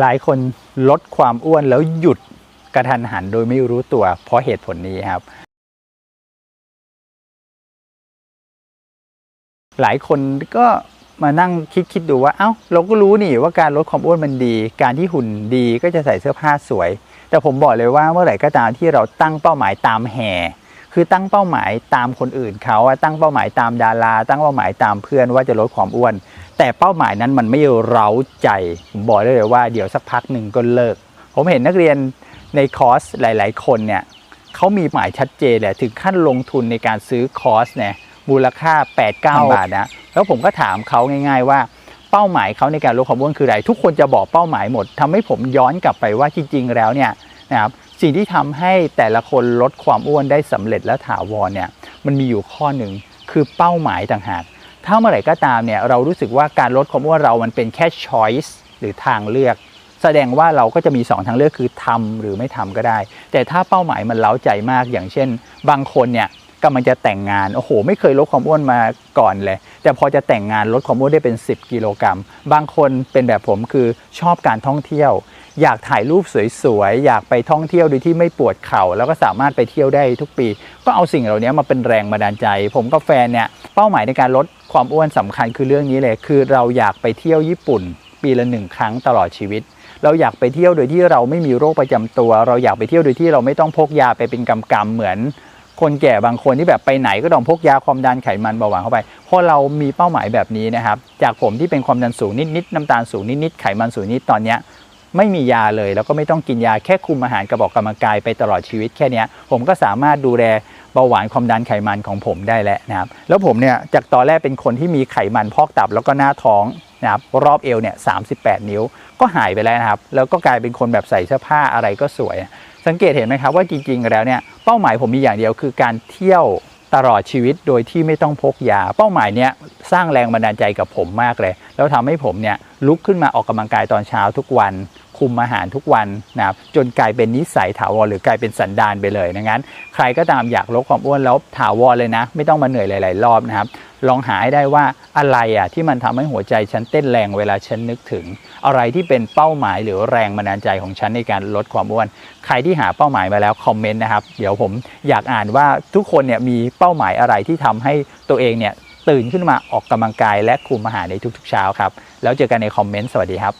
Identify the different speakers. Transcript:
Speaker 1: หลายคนลดความอ้วนแล้วหยุดกระทันหันโดยไม่รู้ตัว เพราะเหตุผลนี้ครับ หลายคนก็มานั่งคิดคิดดูว่า เอ้า เราก็รู้นี่ว่าการลดความอ้วนมันดี การที่หุ่นดีก็จะใส่เสื้อผ้าสวย แต่ผมบอกเลยว่าเมื่อไหร่ก็ตามที่เราตั้งเป้าหมายตามแห่ คือตั้งเป้าหมายตามคนอื่นเขาตั้งเป้าหมายตามดารา ตั้งเป้าหมายตามเพื่อนว่าจะลดความอ้วน แต่เป้าหมายนั้นมันไม่เร้าใจผมบอกได้เลยว่าเดี๋ยวสักพักหนึ่งก็เลิก ผมเห็นนักเรียนในคอร์สหลาย ๆ คนเนี่ยเขามีหมายชัดเจนเลยถึงขั้นลงทุนในการซื้อคอร์สเนี่ยมูลค่า 8-9 บาทนะแล้วผมก็ถามเขาง่าย ๆ ว่าเป้าหมายเขาในการลดความอ้วนคืออะไร ทุกคนจะบอกเป้าหมายหมดทำให้ผมย้อนกลับไปว่าจริงๆแล้วเนี่ยนะครับ สิ่งที่ทำให้แต่ละคนลดความอ้วนได้สำเร็จและถาวรเนี่ยมันมีอยู่ข้อหนึ่งคือเป้าหมายต่างหาก ถ้าเมื่อไหร่ก็ตามเนี่ยเรารู้สึกว่าการลดความอ้วนเรามันเป็นแค่ choice หรือทางเลือก แสดงว่าเราก็จะมี 2 ทางเลือกคือทำหรือไม่ทำก็ได้ แต่ถ้าเป้าหมายมันเล้าใจมากอย่างเช่น บางคนเนี่ยกำลังจะแต่งงานโอ้โห ไม่เคยลดความอ้วนมาก่อนเลย แต่พอจะแต่งงานลดความอ้วนได้เป็น 10 กิโลกรัมบางคนเป็นแบบผมคือชอบการท่องเที่ยว อยากถ่ายรูปสวยๆ อยากไปท่องเที่ยวโดยที่ไม่ปวดเข่า แล้วก็สามารถไปเที่ยวได้ทุกปี ก็เอาสิ่งเหล่านี้มาเป็นแรงบันดาลใจ ผมกับแฟนเนี่ยเป้าหมายในการลดความอ้วนสำคัญคือเรื่องนี้เลย คือเราอยากไปเที่ยวญี่ปุ่น ปีละหนึ่งครั้งตลอดชีวิต เราอยากไปเที่ยวโดยที่เราไม่มีโรคประจำตัว เราอยากไปเที่ยวโดยที่เราไม่ต้องพกยาไปเป็นกำกำๆเหมือนคนแก่บางคนที่แบบไปไหนก็ต้องพกยาความดันไขมันเบาหวานเข้าไป เพราะเรามีเป้าหมายแบบนี้นะครับ จากผมที่เป็นความดันสูงนิดๆน้ำตาลสูงนิดๆไขมันสูงนิดตอนเนี้ย ไม่มียาเลย แล้วก็ไม่ต้องกินยาแค่คุมอาหารกระบอกกำลังกายไปตลอดชีวิตแค่นี้ผมก็สามารถดูแลเบาหวานความดันไขมันของผมได้แล้วนะครับแล้วผมเนี่ยจากตอนแรกเป็นคนที่มีไขมันพอกตับแล้วก็หน้าท้องนะครับรอบเอวเนี่ย38นิ้ว ก็หายไปแล้วนะครับ แล้วก็กลายเป็นคนแบบใส่เสื้อผ้าอะไรก็สวย สังเกตเห็นไหมครับว่าจริงๆแล้วเนี่ยเป้าหมายผมมีอย่างเดียวคือการเที่ยวตลอดชีวิตโดยที่ไม่ต้องพกยา เป้าหมายเนี้ยสร้างแรงบันดาลใจกับผมมากเลย แล้วทำให้ผมเนี่ยลุกขึ้นมาออกกำลังกายตอนเช้าทุกวัน คุมอาหารทุกวันนะครับจนกลายเป็นนิสัยถาวรหรือกลายเป็นสันดานไปเลยดังนั้น ใครก็ตามอยากลดความอ้วนแล้วถาวรเลยนะ ไม่ต้องมาเหนื่อยหลาย ๆ รอบนะครับลองหาให้ได้ว่าอะไรอะที่มันทำให้หัวใจฉันเต้นแรงเวลาฉันนึกถึง อะไรที่เป็นเป้าหมายหรือแรงบันดาลใจของฉันในการลดความอ้วน ใครที่หาเป้าหมายมาแล้วคอมเมนต์นะครับ เดี๋ยวผมอยากอ่านว่าทุกคนเนี่ยมีเป้าหมายอะไรที่ทำให้ตัวเองเนี่ยตื่นขึ้นมาออกกำลังกายและคุมอาหารในทุกๆเช้าครับ แล้วเจอกันในคอมเมนต์สวัสดีครับ